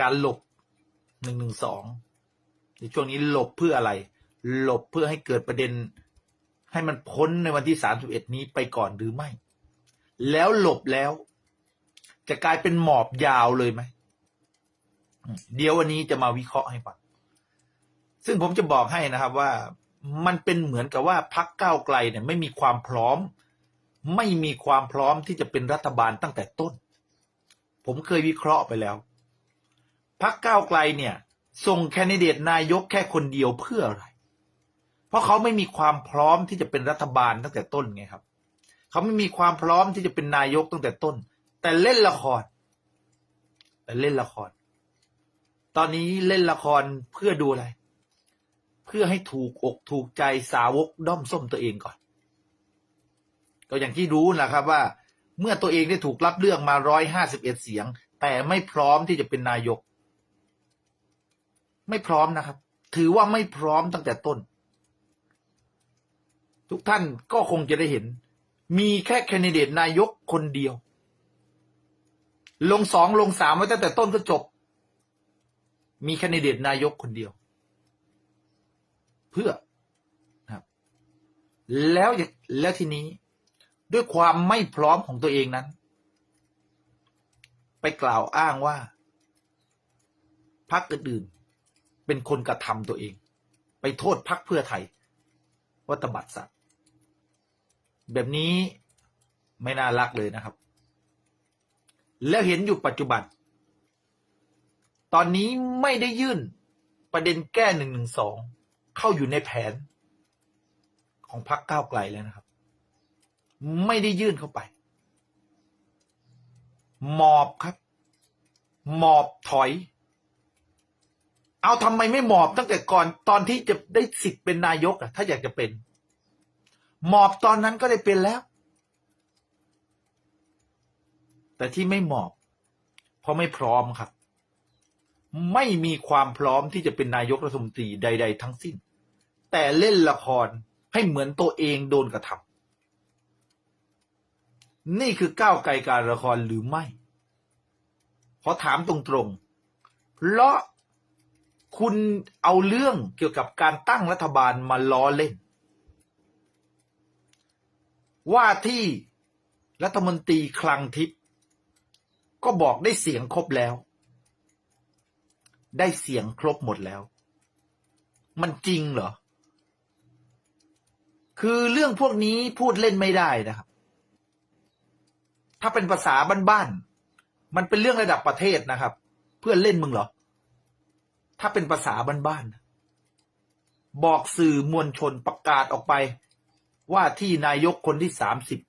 การหลบหนึ่งหนึ่งสองในช่วงนี้หลบเพื่ออะไร หลบเพื่อให้เกิดประเด็น ให้มันพ้นในวันที่สามสิบเอ็ดนี้ไปก่อนหรือไม่ แล้วหลบแล้ว จะกลายเป็นหมอบยาวเลยไหมเดี๋ยววันนี้จะมาวิเคราะห์ให้ฟังซึ่งผมจะบอกให้นะครับว่ามันเป็นเหมือนกับว่าพักก้าวไกลเนี่ย ไม่มีความพร้อม ไม่มีความพร้อมที่จะเป็นรัฐบาลตั้งแต่ต้น ผมเคยวิเคราะห์ไปแล้ว พักก้าวไกลเนี่ย ส่งแคนดิเดตนายกแค่คนเดียวเพื่ออะไร เพราะเขาไม่มีความพร้อมที่จะเป็นรัฐบาลตั้งแต่ต้นไงครับ เขาไม่มีความพร้อมที่จะเป็นนายกตั้งแต่ต้น แต่เล่นละคร แต่เล่นละคร ตอนนี้เล่นละครเพื่อดูอะไร เพื่อให้ถูกอกถูกใจสาวกด้อมส้มตัวเองก่อน ก็อย่างที่รู้นะครับว่าเมื่อตัวเองได้ถูกรับเลือกมาร้อยห้าสิบเอ็ดเสียง แต่ไม่พร้อมที่จะเป็นนายก ไม่พร้อมนะครับ ถือว่าไม่พร้อมตั้งแต่ต้น ทุกท่านก็คงจะได้เห็น มีแค่แคนดิเดตนายกคนเดียว ลงสองลงสามไว้ตั้งแต่ต้นก็จบ มีแคนดิเดตนายกคนเดียว เพื่อครับ แล้วอย่างแล้วทีนี้ด้วยความไม่พร้อมของตัวเองนั้น ไปกล่าวอ้างว่าพรรคอื่นๆ เป็นคนกระทำตัวเอง ไปโทษพรรคเพื่อไทยว่าตบัดสัตว์ แบบนี้ไม่น่ารักเลยนะครับ แล้วเห็นอยู่ปัจจุบัน ตอนนี้ไม่ได้ยื่นประเด็นแก้หนึ่งหนึ่งสองเข้าอยู่ในแผน ของพรรคก้าวไกลแล้วนะครับ ไม่ได้ยื่นเข้าไปหมอบครับ หมอบถอย เอาทำไมไม่หมอบตั้งแต่ก่อนตอนที่จะได้สิทธิ์เป็นนายกอะถ้าอยากจะเป็น หมอบตอนนั้นก็ได้เป็นแล้ว แต่ที่ไม่หมอบ เพราะไม่พร้อมครับ ไม่มีความพร้อมที่จะเป็นนายกรัฐมนตรีใด ๆ ทั้งสิ้น แต่เล่นละครให้เหมือนตัวเองโดนกระทำนี่คือก้าวไกลการละครหรือไม่ขอถามตรงๆเพราะ คุณเอาเรื่องเกี่ยวกับการตั้งรัฐบาลมาล้อเล่น ว่าที่รัฐมนตรีคลังทิพย์ก็บอกได้เสียงครบแล้ว ได้เสียงครบหมดแล้ว มันจริงเหรอ คือเรื่องพวกนี้พูดเล่นไม่ได้นะครับ ถ้าเป็นภาษาบ้านๆมันเป็นเรื่องระดับประเทศนะครับ เพื่อนเล่นมึงเหรอ ถ้าเป็นภาษาบ้านๆบอกสื่อมวลชนประกาศออกไป ว่าที่นายกคนที่สามสิบ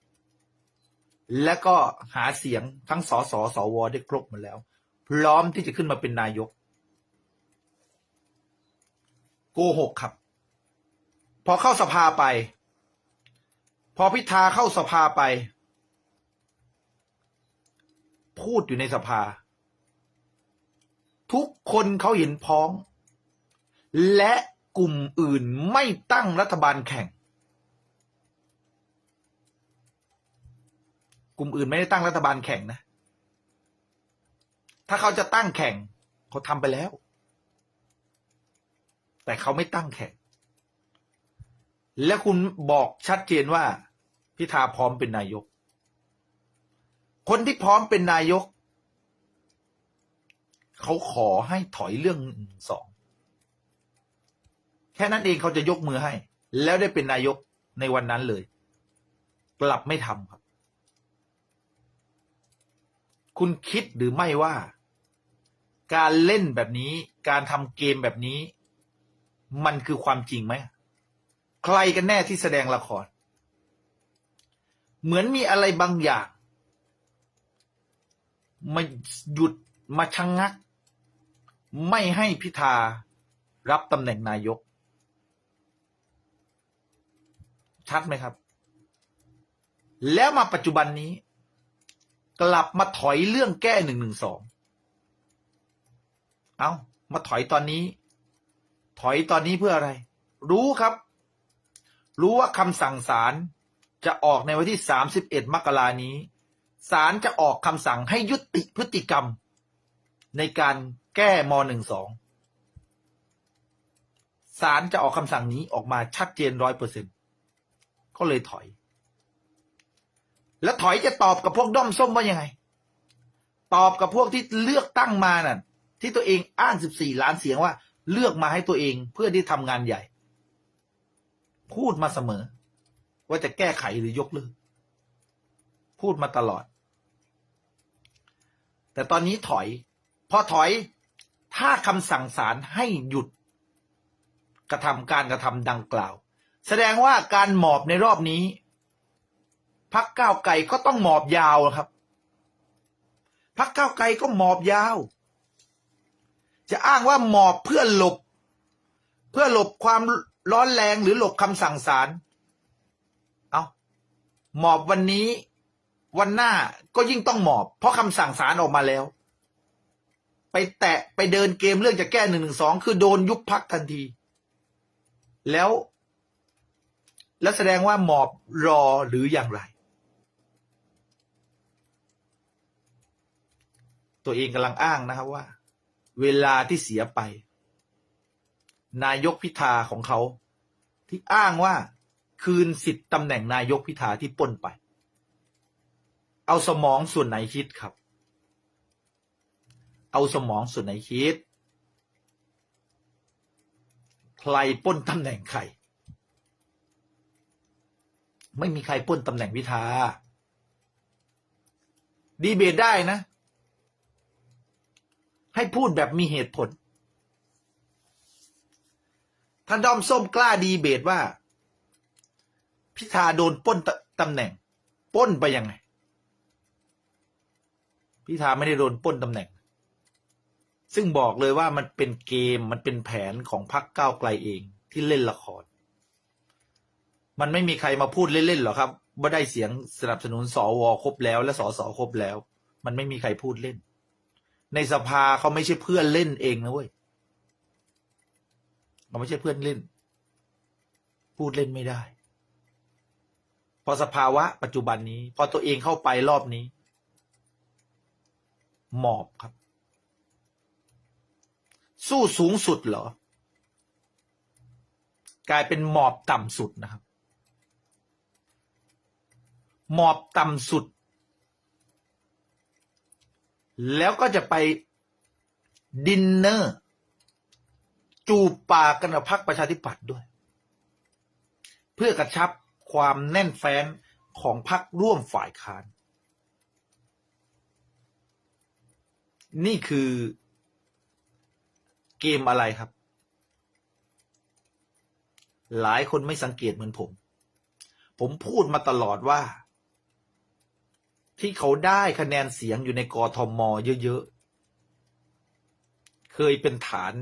และก็หาเสียงทั้งสสสวได้ครบหมดแล้ว พร้อมที่จะขึ้นมาเป็นนายก โกหกครับ พอเข้าสภาไป พอพิธาเข้าสภาไป พูดอยู่ในสภา ทุกคนเขาเห็นพ้อง และกลุ่มอื่นไม่ตั้งรัฐบาลแข่ง กลุ่มอื่นไม่ได้ตั้งรัฐบาลแข่งนะ ถ้าเขาจะตั้งแข่งเขาทำไปแล้ว แต่เขาไม่ตั้งแข่ง และคุณบอกชัดเจนว่า พิธาพร้อมเป็นนายก คนที่พร้อมเป็นนายก เขาขอให้ถอยเรื่องหนึ่งสองแค่นั้นเองเขาจะยกมือให้ แล้วได้เป็นนายกในวันนั้นเลย กลับไม่ทำครับ คุณคิดหรือไม่ว่า การเล่นแบบนี้ การทำเกมแบบนี้ มันคือความจริงไหม ใครกันแน่ที่แสดงละคร เหมือนมีอะไรบางอย่างมาหยุดมาชะงงัก ไม่ให้พิธารับตำแหน่งนายก ชัดไหมครับ แล้วมาปัจจุบันนี้ กลับมาถอยเรื่องแก้หนึ่งหนึ่งสองเอามาถอยตอนนี้ ถอยตอนนี้เพื่ออะไร รู้ครับ รู้ว่าคำสั่งศาลจะออกในวันที่ 31 มกรานี้ศาลจะออกคำสั่งให้ยุติพฤติกรรม ในการ แก้มหนึ่งสอง ศาลจะออกคำสั่งนี้ออกมาชัดเจนร้อยเปอร์เซ็นก็เลยถอย แล้วถอยจะตอบกับพวกด้อมส้มว่ายังไง ตอบกับพวกที่เลือกตั้งมาน่ะที่ตัวเองอ้างสิบสี่ล้านเสียงว่า เลือกมาให้ตัวเองเพื่อที่ทำงานใหญ่ พูดมาเสมอ ว่าจะแก้ไขหรือยกเลิกพูดมาตลอด แต่ตอนนี้ถอย พอถอย ถ้าคำสั่งศาลให้หยุด กระทำการกระทำดังกล่าว แสดงว่าการหมอบในรอบนี้พักก้าวไกลก็ต้องหมอบยาวครับพักก้าวไกลก็หมอบยาว จะอ้างว่าหมอบเพื่อหลบ เพื่อหลบความร้อนแรงหรือหลบคำสั่งศาลเอาหมอบวันนี้ วันหน้าก็ยิ่งต้องหมอบ เพราะคำสั่งศาลออกมาแล้ว ไปแตะไปเดินเกมเรื่องจะแก้หนึ่งหนึ่งสองคือโดนยุบพักทันที แล้ว แล้วแสดงว่าหมอบรอหรืออย่างไร ตัวเองกำลังอ้างนะครับว่า เวลาที่เสียไป นายกพิธาของเขา ที่อ้างว่าคืนสิทธิ์ตำแหน่งนายกพิธาที่ป้นไป เอาสมองส่วนไหนคิดครับ เอาสมองส่วนไหนคิด ใครป้นตำแหน่งใคร ไม่มีใครป้นตำแหน่งพิธาดีเบตได้นะ ให้พูดแบบมีเหตุผล ท่านด้อมส้มกล้าดีเบตว่า พิธาโดนป้นตำแหน่ง ป้นไปยังไง พิธาไม่ได้โดนป้นตำแหน่ง ซึ่งบอกเลยว่ามันเป็นเกมมันเป็นแผนของพรรคก้าวไกลเองที่เล่นละคร มันไม่มีใครมาพูดเล่นๆหรอกครับว่าได้เสียงสนับสนุนสวครบแล้ว และสสครบแล้ว มันไม่มีใครพูดเล่น ในสภาเขาไม่ใช่เพื่อนเล่นเองนะเว้ยเขาไม่ใช่เพื่อนเล่น พูดเล่นไม่ได้ พอสภาวะปัจจุบันนี้ พอตัวเองเข้าไปรอบนี้ หมอบครับ สู้สูงสุดเหรอ กลายเป็นหมอบต่ำสุดนะครับ หมอบต่ำสุด แล้วก็จะไปดินเนอร์ จูบปากกันกับพรรคประชาธิปัตย์ด้วย เพื่อกระชับความแน่นแฟ้นของพรรคร่วมฝ่ายค้าน นี่คือ เกมอะไรครับ หลายคนไม่สังเกตเหมือนผม ผมพูดมาตลอดว่า ที่เขาได้คะแนนเสียงอยู่ในกทมเยอะๆ เคยเป็นฐาน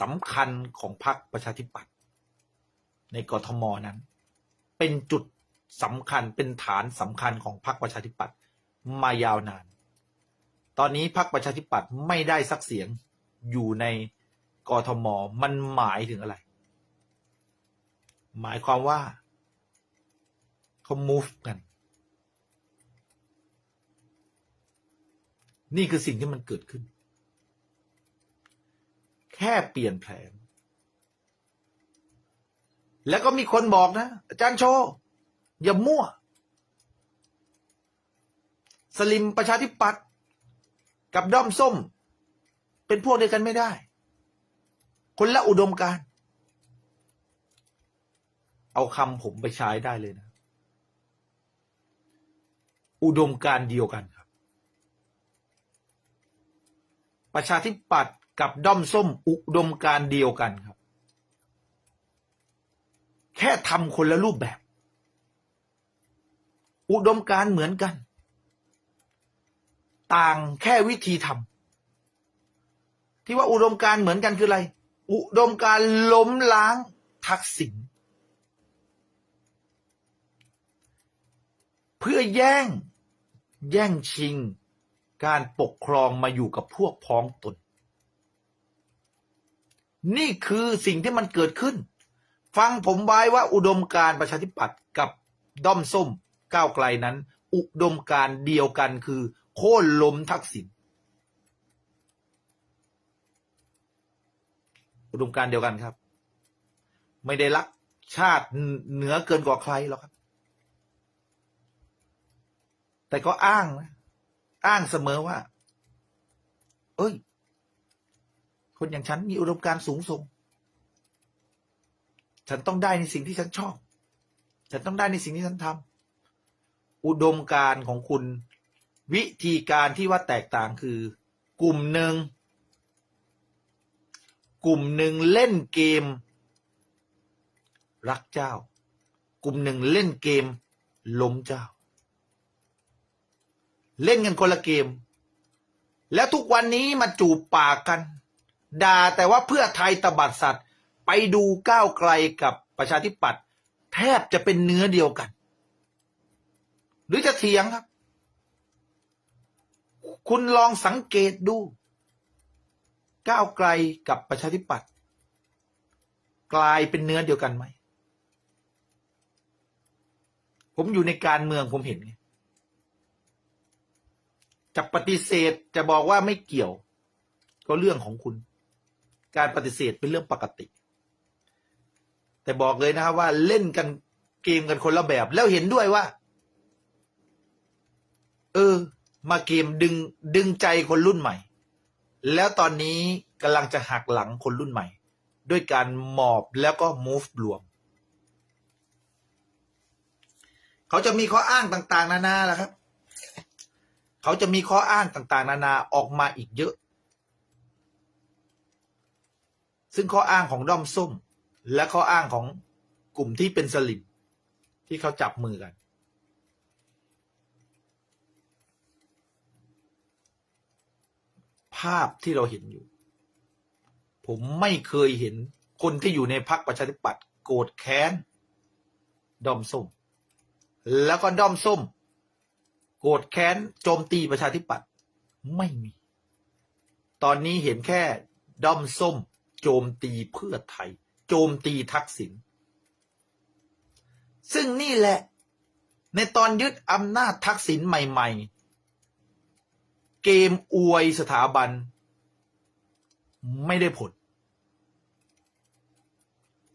สำคัญของพรรคประชาธิปัตย์ในกทมนั้น เป็นจุดสำคัญเป็นฐานสำคัญของพรรคประชาธิปัตย์มายาวนาน ตอนนี้พรรคประชาธิปัตย์ไม่ได้สักเสียงอยู่ใน กทมมันหมายถึงอะไร หมายความว่าเขา move กัน นี่คือสิ่งที่มันเกิดขึ้น แค่เปลี่ยนแผน แล้วก็มีคนบอกนะ อาจารย์โช อย่ามั่ว สลิมประชาธิปัตย์กับด้อมส้ม เป็นพวกเดียวกันไม่ได้ คนละอุดมการณ์เอาคำผมไปใช้ได้เลยนะ อุดมการณ์เดียวกันครับ ประชาธิปัตย์กับด้อมส้มอุดมการณ์เดียวกันครับ แค่ทำคนละรูปแบบ อุดมการณ์เหมือนกัน ต่างแค่วิธีทำที่ว่าอุดมการณ์เหมือนกันคืออะไร อุดมการณ์ล้มล้างทักษิณเพื่อแย่ง แย่งชิง การปกครองมาอยู่กับพวกพ้องตน นี่คือสิ่งที่มันเกิดขึ้น ฟังผมไว้ว่าอุดมการประชาธิปัตย์กับด้อมส้มก้าวไกลนั้น อุดมการเดียวกันคือ โค่นล้มทักษิณ อุดมการเดียวกันครับ ไม่ได้รักชาติเหนือเกินกว่าใครหรอกครับ แต่ก็อ้างนะอ้างเสมอว่า เอ้ย คนอย่างฉันมีอุดมการสูงส่ง ฉันต้องได้ในสิ่งที่ฉันชอบ ฉันต้องได้ในสิ่งที่ฉันทำอุดมการของคุณ วิธีการที่ว่าแตกต่างคือ กลุ่มหนึ่ง กลุ่มหนึ่งเล่นเกม รักเจ้า กลุ่มหนึ่งเล่นเกม ล้มเจ้า เล่นกันคนละเกม แล้วทุกวันนี้มาจูบปากกันด่าแต่ว่าเพื่อไทยตบัดสัตว์ ไปดูก้าวไกลกับประชาธิปัตย์แทบจะเป็นเนื้อเดียวกัน หรือจะเถียงครับ คุณลองสังเกตดู ก้าวไกลกับประชาธิปัตย์กลายเป็นเนื้อเดียวกันไหม ผมอยู่ในการเมืองผมเห็นไงจะปฏิเสธจะบอกว่าไม่เกี่ยว ก็เรื่องของคุณ การปฏิเสธเป็นเรื่องปกติ แต่บอกเลยนะครับว่าเล่นกันเกมกันคนละแบบ แล้วเห็นด้วยว่า เออ มาเกมดึงดึงใจคนรุ่นใหม่ แล้วตอนนี้กำลังจะหักหลังคนรุ่นใหม่ ด้วยการหมอบแล้วก็ move รวม เขาจะมีข้ออ้างต่าง ๆ นานาแหละครับ เขาจะมีข้ออ้างต่างๆ นานาออกมาอีกเยอะ ซึ่งข้ออ้างของด้อมส้ม และข้ออ้างของกลุ่มที่เป็นสลิมที่เขาจับมือกันาพที่เราเห็นอยู่ ผมไม่เคยเห็นคนที่อยู่ในพรรคประชาธิปัตย์โกรธแค้นด้อมส้ม แล้วก็ด้อมส้ม โกรธแค้นโจมตีประชาธิปัตย์ไม่มี ตอนนี้เห็นแค่ด้อมส้ม โจมตีเพื่อไทย โจมตีทักษิณซึ่งนี่แหละ ในตอนยึดอำนาจทักษิณใหม่ๆ เกมอวยสถาบัน ไม่ได้ผล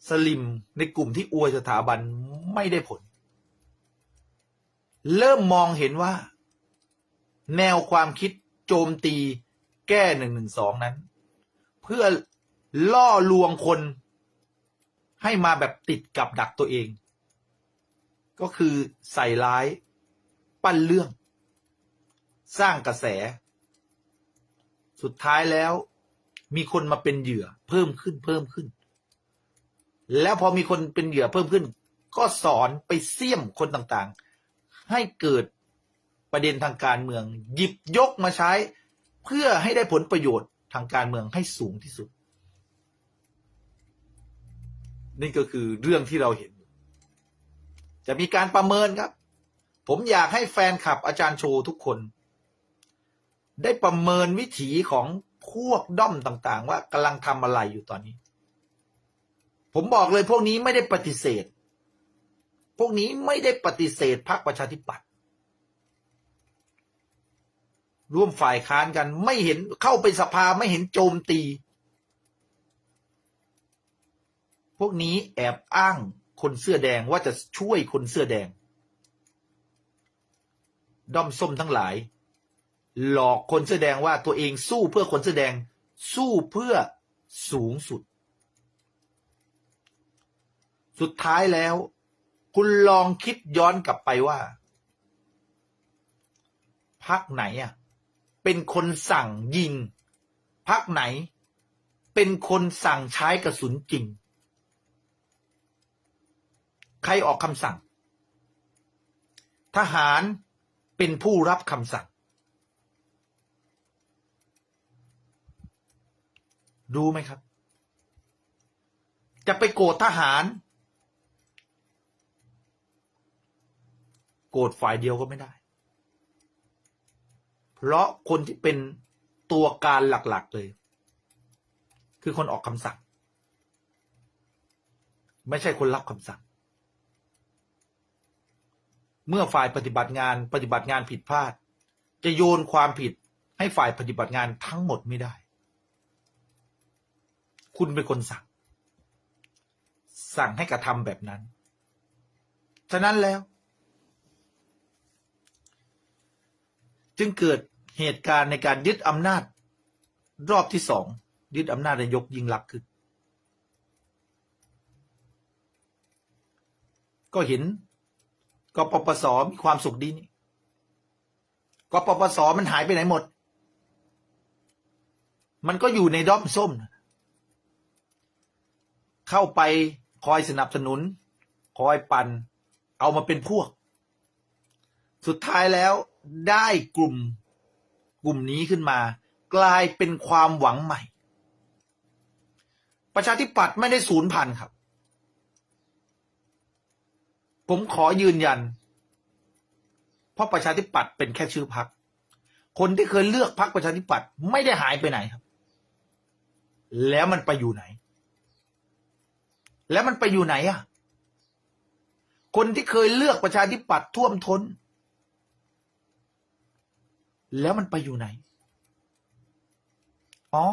สลิมในกลุ่มที่อวยสถาบันไม่ได้ผล เริ่มมองเห็นว่า แนวความคิดโจมตีแก้หนึ่งหนึ่งสองนั้น เพื่อล่อลวงคนให้มาแบบติดกับดักตัวเอง ก็คือใส่ร้าย ปั้นเรื่อง สร้างกระแส สุดท้ายแล้วมีคนมาเป็นเหยื่อเพิ่มขึ้นเพิ่มขึ้น แล้วพอมีคนเป็นเหยื่อเพิ่มขึ้น ก็สอนไปเสี่ยมคนต่างๆ ให้เกิดประเด็นทางการเมือง หยิบยกมาใช้ เพื่อให้ได้ผลประโยชน์ทางการเมืองให้สูงที่สุด นี่ก็คือเรื่องที่เราเห็น จะมีการประเมินครับ ผมอยากให้แฟนคลับอาจารย์โชว์ทุกคน ได้ประเมินวิถีของพวกด้อมต่าง ๆ ว่ากำลังทำอะไรอยู่ตอนนี้ ผมบอกเลยพวกนี้ไม่ได้ปฏิเสธ พวกนี้ไม่ได้ปฏิเสธพรรคประชาธิปัตย์ร่วมฝ่ายค้านกันไม่เห็นเข้าไปสภาไม่เห็นโจมตี พวกนี้แอบอ้างคนเสื้อแดงว่าจะช่วยคนเสื้อแดง ด้อมส้มทั้งหลาย หลอกคนเสื้อแดงว่าตัวเองสู้เพื่อคนเสื้อแดงสู้เพื่อสูงสุด สุดท้ายแล้ว คุณลองคิดย้อนกลับไปว่าพักไหนอะเป็นคนสั่งยิงพักไหน เป็นคนสั่งใช้กระสุนจริง ใครออกคำสั่ง ทหารเป็นผู้รับคำสั่ง ดูไหมครับ จะไปโกรธทหาร โกรธฝ่ายเดียวก็ไม่ได้ เพราะคนที่เป็นตัวการหลักๆเลย คือคนออกคำสั่ง ไม่ใช่คนรับคำสั่ง เมื่อฝ่ายปฏิบัติงานปฏิบัติงานผิดพลาด จะโยนความผิดให้ฝ่ายปฏิบัติงานทั้งหมดไม่ได้ คุณเป็นคนสั่ง สั่งให้กระทำแบบนั้น ฉะนั้นแล้ว จึงเกิดเหตุการณ์ในการยึดอำนาจ รอบที่สอง ยึดอำนาจนายกยิ่งลักษณ์ขึ้น ก็เห็นกปปสมีความสุขดีนี่กปปสมันหายไปไหนหมด มันก็อยู่ในด้อมส้มนะ เข้าไปคอยสนับสนุน คอยปันเอามาเป็นพวก สุดท้ายแล้วได้กลุ่มกลุ่มนี้ขึ้นมา กลายเป็นความหวังใหม่ ประชาธิปัตย์ไม่ได้สูญพันครับ ผมขอยืนยัน เพราะประชาธิปัตย์เป็นแค่ชื่อพรรคนที่เคยเลือกพรรคประชาธิปัตย์ไม่ได้หายไปไหนครับ แล้วมันไปอยู่ไหน แล้วมันไปอยู่ไหนอะ คนที่เคยเลือกประชาธิปัตย์ท่วมท้น แล้วมันไปอยู่ไหน อ๋อ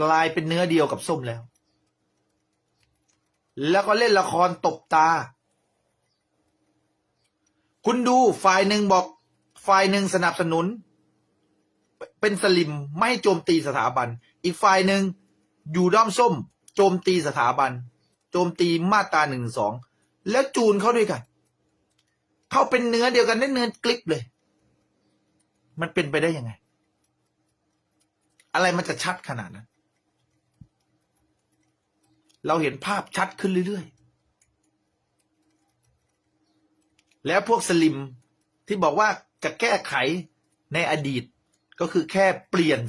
กลายเป็นเนื้อเดียวกับส้มแล้ว แล้วก็เล่นละครตบตา คุณดูฝ่ายหนึ่งบอกฝ่ายหนึ่งสนับสนุน เป็นสลิมไม่โจมตีสถาบัน อีกฝ่ายหนึ่งอยู่ด้อมส้ม โจมตีสถาบัน โจมตีมาตราหนึ่งสองแล้วจูนเข้าด้วยกัน เข้าเป็นเนื้อเดียวกันได้เนื้อกลิปเลย มันเป็นไปได้ยังไง อะไรมันจะชัดขนาดนั้น เราเห็นภาพชัดขึ้นเรื่อยๆ แล้วพวกสลิมที่บอกว่าจะแก้ไขในอดีตก็คือแค่เปลี่ยน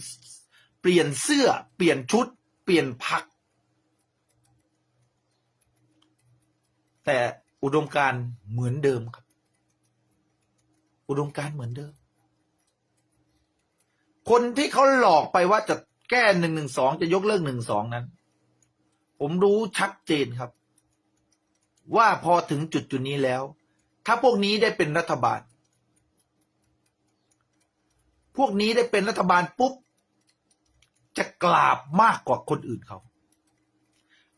เปลี่ยนเสื้อ เปลี่ยนชุด เปลี่ยนพัก แต่อุดมการ์เหมือนเดิมครับ อุดมการ์เหมือนเดิม คนที่เขาหลอกไปว่าจะแก้หนึ่งหนึ่งสองจะยกเลิกหนึ่งสองนั้น ผมรู้ชัดเจนครับ ว่าพอถึงจุดจุดนี้แล้ว ถ้าพวกนี้ได้เป็นรัฐบาล พวกนี้ได้เป็นรัฐบาลปุ๊บจะกราบมากกว่าคนอื่นเขา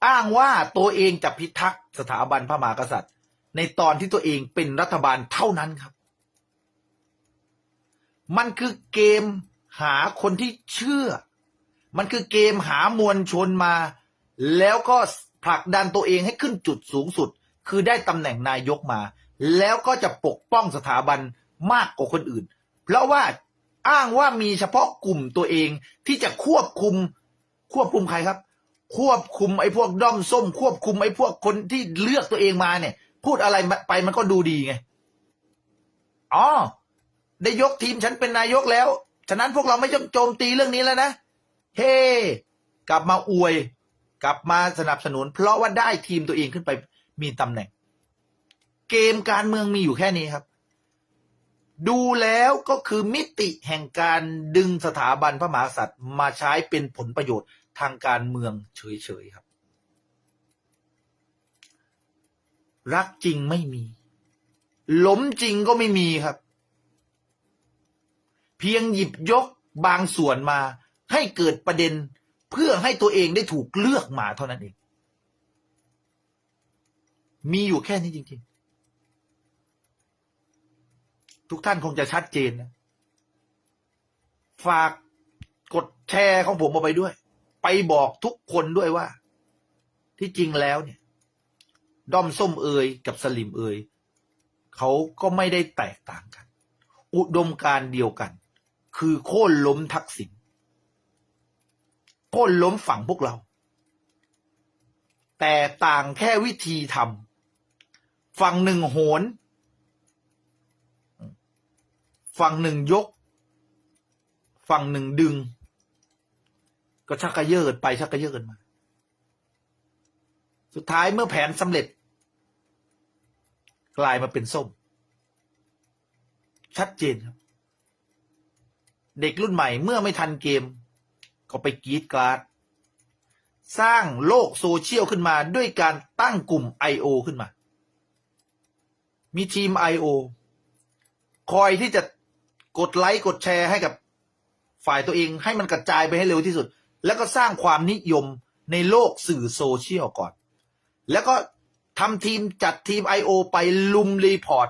อ้างว่าตัวเองจะพิทักษ์สถาบันพระมหากษัตริย์ ในตอนที่ตัวเองเป็นรัฐบาลเท่านั้นครับ มันคือเกมหาคนที่เชื่อ มันคือเกมหามวลชนมา แล้วก็ผลักดันตัวเองให้ขึ้นจุดสูงสุด คือได้ตำแหน่งนายกมา แล้วก็จะปกป้องสถาบันมากกว่าคนอื่น เพราะว่าอ้างว่ามีเฉพาะกลุ่มตัวเองที่จะควบคุมควบคุมใครครับ ควบคุมไอ้พวกด้อมส้ม ควบคุมไอ้พวกคนที่เลือกตัวเองมาเนี่ย พูดอะไรไปมันก็ดูดีไงอ๋อได้ยกทีมฉันเป็นนายกแล้ว ฉะนั้นพวกเราไม่ต้องโจมตีเรื่องนี้แล้วนะ เฮ้กลับมาอวย กลับมาสนับสนุน เพราะว่าได้ทีมตัวเองขึ้นไปมีตำแหน่ง เกมการเมืองมีอยู่แค่นี้ครับ ดูแล้วก็คือมิติแห่งการดึงสถาบันพระมหากษัตริย์มาใช้เป็นผลประโยชน์ ทางการเมืองเฉยๆครับ รักจริงไม่มีหล้มจริงก็ไม่มีครับ เพียงหยิบยกบางส่วนมาให้เกิดประเด็นเพื่อให้ตัวเองได้ถูกเลือกมาเท่านั้นเอง มีอยู่แค่นี้จริงๆ ทุกท่านคงจะชัดเจนนะ ฝากกดแชร์ของผมออกไปด้วย ไปบอกทุกคนด้วยว่า ที่จริงแล้วเนี่ย ด้อมส้มเอยกับสลิมเอยเขาก็ไม่ได้แตกต่างกัน อุดมการเดียวกัน คือโค่นล้มทักษิณโค่นล้มฝั่งพวกเรา แต่ต่างแค่วิธีทำฝั่งหนึ่งโหนฝั่งหนึ่งยก ฝั่งหนึ่งดึง ก็ชักกระเยิดไปชักกระเยิดมา สุดท้ายเมื่อแผนสำเร็จ กลายมาเป็นส้ม ชัดเจนครับ เด็กรุ่นใหม่เมื่อไม่ทันเกม ก็ไปกรีดกราดสร้างโลกโซเชียลขึ้นมาด้วยการตั้งกลุ่ม I.O. ขึ้นมา มีทีม I.O. คอยที่จะกดไลค์กดแชร์ให้กับฝ่ายตัวเองให้มันกระจายไปให้เร็วที่สุด แล้วก็สร้างความนิยมในโลกสื่อโซเชียลก่อน แล้วก็ทำทีมจัดทีม I.O. ไปลุมรีพอร์ต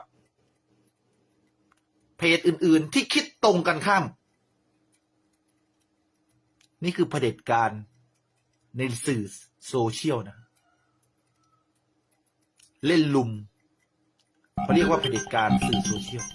เพจอื่น ๆ ที่คิดตรงกันข้าม นี่คือเผด็จการในสื่อโซเชียลนะ เล่นลุมเขาเรียกว่าเผด็จการสื่อโซเชียล